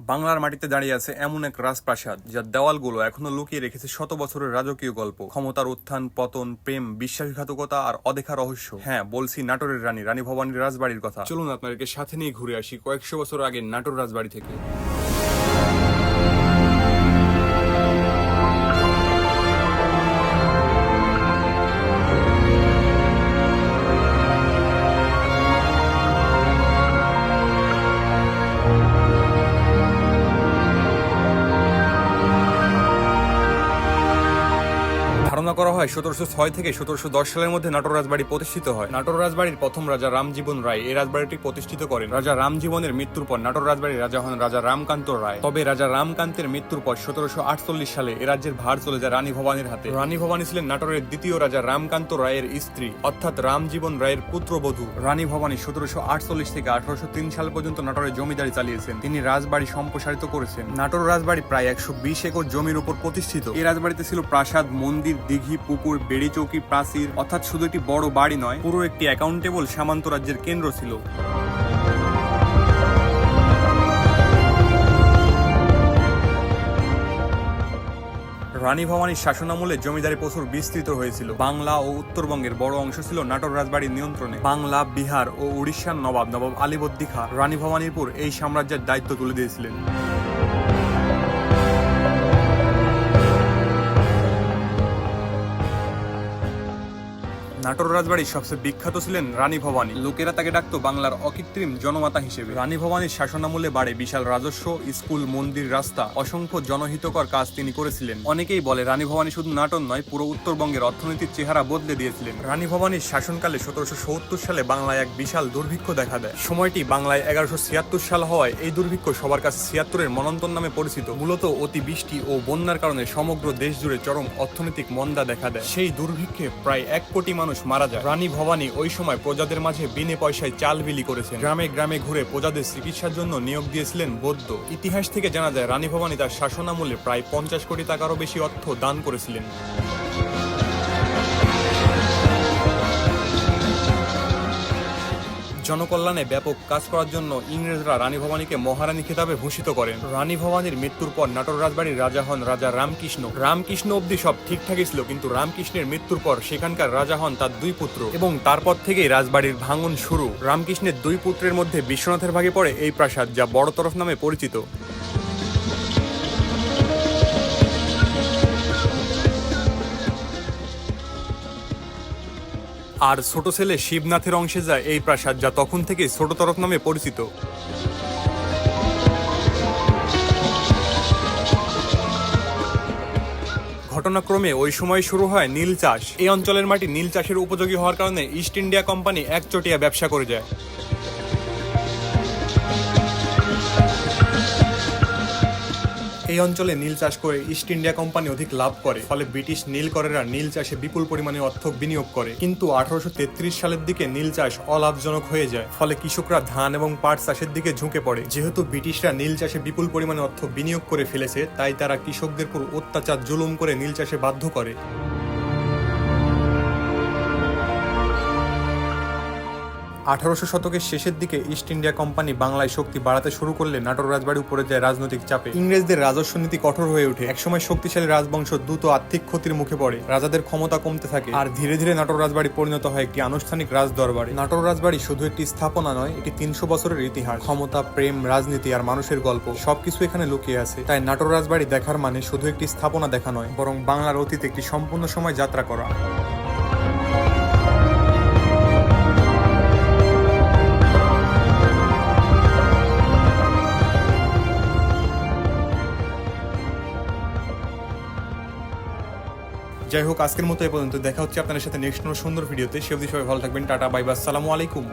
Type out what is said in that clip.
বাংলার মাটিতে দাঁড়িয়ে আছে এমন এক রাজপ্রাসাদ যার দেওয়ালগুলো এখনও লুকিয়ে রেখেছে শত বছরের রাজকীয় গল্প। ক্ষমতার উত্থান, পতন, প্রেম, বিশ্বাসঘাতকতা আর অদেখা রহস্য। হ্যাঁ বলছি নাটোরের রানী রানী ভবানীর রাজবাড়ির কথা। চলুন আপনাদেরকে সাথে নিয়ে ঘুরে আসি কয়েকশো বছর আগে নাটোর রাজবাড়ি থেকে। ধারণা করা হয়, সতেরোশো ছয় থেকে সতেরোশো দশ সালের মধ্যে নাটোর রাজবাড়ি প্রতিষ্ঠিত হয়। নাটোর রাজবাড়ির প্রথম রাজা রামজীবন রায় এই রাজবাড়িটি প্রতিষ্ঠিত করেন। রাজা রামজীবনের মৃত্যুর পর নাটোর রাজবাড়ির রাজা হন রাজা রামকান্ত রায়। তবে রাজা রামকান্তের মৃত্যুর পর সতেরোশো আটচল্লিশ সালে এ রাজ্যের ভার চলে যায় রানী ভবানীর হাতে। রানী ভবানী ছিলেন নাটোরের দ্বিতীয় রাজা রামকান্ত রায়ের স্ত্রী, অর্থাৎ রামজীবন রায়ের পুত্রবধূ। রানী ভবানী সতেরোশো আটচল্লিশ থেকে আঠারোশো তিন সাল পর্যন্ত নাটোরে জমিদারি চালিয়েছেন। তিনি রাজবাড়ি সম্প্রসারিত করেছেন। নাটোর রাজবাড়ি প্রায় একশো বিশ একর জমির উপর প্রতিষ্ঠিত। এই রাজবাড়িতে ছিল প্রাসাদ, মন্দির দিঘি, পুকুর, বেড়ি চৌকি, প্রাচীর, অর্থাৎ শুধু একটি বড় বাড়ি নয়, পুরো একটি অ্যাকাউন্টেবল সামান্ত রাজ্যের কেন্দ্র ছিল। রানী ভবানীর শাসনামলে জমিদারি প্রচুর বিস্তৃত হয়েছিল। বাংলা ও উত্তরবঙ্গের বড় অংশ ছিল নাটোর রাজবাড়ির নিয়ন্ত্রণে। বাংলা, বিহার ও উড়িষ্যার নবাব নবাব আলীবর্দী খা রানী ভবানীরপুর এই সাম্রাজ্যের দায়িত্ব তুলে দিয়েছিলেন। নাটোর রাজবাড়ির সবচেয়ে বিখ্যাত ছিলেন রানী ভবানী। লোকেরা তাকে ডাকত বাংলার অকৃত্রিম জনমাতা হিসেবে। রানী ভবানীর শাসনামূল্যে বাড়ে বিশাল রাজস্ব স্কুল মন্দির রাস্তা অসংখ্য জনহিতকর কাজ তিনি করেছিলেন। অনেকেই বলে রানী ভবানী শুধু নাটক নয় পুরো উত্তরবঙ্গের অর্থনীতির চেহারা বদলে দিয়েছিলেন। রানী ভবানীর শাসনকালে সতেরোশো সত্তর সালে বাংলায় এক বিশাল দুর্ভিক্ষ দেখা দেয়। সময়টি বাংলায় এগারোশো ছিয়াত্তর সাল হওয়ায় এই দুর্ভিক্ষ সবার কাছে ছিয়াত্তরের মনন্তর নামে পরিচিত। মূলত অতিবৃষ্টি ও বন্যার কারণে সমগ্র দেশ জুড়ে চরম অর্থনৈতিক মন্দা দেখা দেয়। সেই দুর্ভিক্ষে প্রায় এক কোটি মানুষ মারা যায়। রানী ভবানী ওই সময় প্রজাদের মাঝে বিনে পয়সায় চাল বিলি করেছেন। গ্রামে গ্রামে ঘুরে প্রজাদের চিকিৎসার জন্য নিয়োগ দিয়েছিলেন বৌদ্ধ। ইতিহাস থেকে জানা যায়, রানী ভবানী তার শাসনামূলে প্রায় পঞ্চাশ কোটি টাকারও বেশি অর্থ দান করেছিলেন। জনকল্যাণে ব্যাপক কাজ করার জন্য ইংরেজরা রানী ভবানীকে মহারানী খেতাবে ভূষিত করেন। রানী ভবানীর মৃত্যুর পর নাটোর রাজবাড়ির রাজা হন রাজা রামকৃষ্ণ। রামকৃষ্ণ অব্দি সব ঠিকঠাকই ছিল, কিন্তু রামকৃষ্ণের মৃত্যুর পর সেখানকার রাজা হন তার দুই পুত্র এবং তারপর থেকেই রাজবাড়ির ভাঙন শুরু। রামকৃষ্ণের দুই পুত্রের মধ্যে বিশ্বনাথের ভাগে পড়ে এই প্রাসাদ, যা বড় তরফ নামে পরিচিত। আর ছোট ছেলে শিবনাথের অংশে যায় এই প্রাসাদ, যা তখন থেকে ছোট তরফ নামে পরিচিত। ঘটনাক্রমে ওই সময় শুরু হয় নীল চাষ। এই অঞ্চলের মাটি নীল চাষের উপযোগী হওয়ার কারণে ইস্ট ইন্ডিয়া কোম্পানি একচটিয়া ব্যবসা করে যায়। এই অঞ্চলে নীল চাষ করে ইস্ট ইন্ডিয়া কোম্পানি অধিক লাভ করে, ফলে ব্রিটিশ নীলকরেরা নীল চাষে বিপুল পরিমাণে অর্থ বিনিয়োগ করে। কিন্তু আঠারোশো তেত্রিশ সালের দিকে নীল চাষ অলাভজনক হয়ে যায়, ফলে কৃষকরা ধান এবং পাট চাষের দিকে ঝুঁকে পড়ে। যেহেতু ব্রিটিশরা নীল চাষে বিপুল পরিমাণে অর্থ বিনিয়োগ করে ফেলেছে, তাই তারা কৃষকদের উপর অত্যাচার জুলুম করে নীল চাষে বাধ্য করে। আঠারোশো শতকের শেষের দিকে ইস্ট ইন্ডিয়া কোম্পানি বাংলায় শক্তি বাড়াতে শুরু করলে নাটোর রাজবাড়ি উপরে যায় রাজনৈতিক চাপে। ইংরেজদের রাজস্ব নীতি কঠোর হয়ে ওঠে। একসময় শক্তিশালী রাজবংশ দ্রুত আর্থিক ক্ষতির মুখে পড়ে। রাজাদের ক্ষমতা কমতে থাকে। আর ধীরে ধীরে নাটোর রাজবাড়ি পরিণত হয় একটি আনুষ্ঠানিক রাজ দরবারে নাটোর রাজবাড়ি শুধু একটি স্থাপনা নয়, এটি তিনশো বছরের ইতিহাস। ক্ষমতা, প্রেম, রাজনীতি আর মানুষের গল্প সবকিছু এখানে লুকিয়ে আছে। তাই নাটোর রাজবাড়ি দেখার মানে শুধু একটি স্থাপনা দেখা নয়, বরং বাংলার অতীতে একটি সম্পূর্ণ সময় যাত্রা করা। যাই হোক, আজকের মতো এ পর্যন্ত। দেখা হচ্ছে আপনাদের সাথে নেক্সট কোনো সুন্দর ভিডিওতে সে অবধি সবাই ভালো থাকবেন। টাটা বাই সালামু আলাইকুম।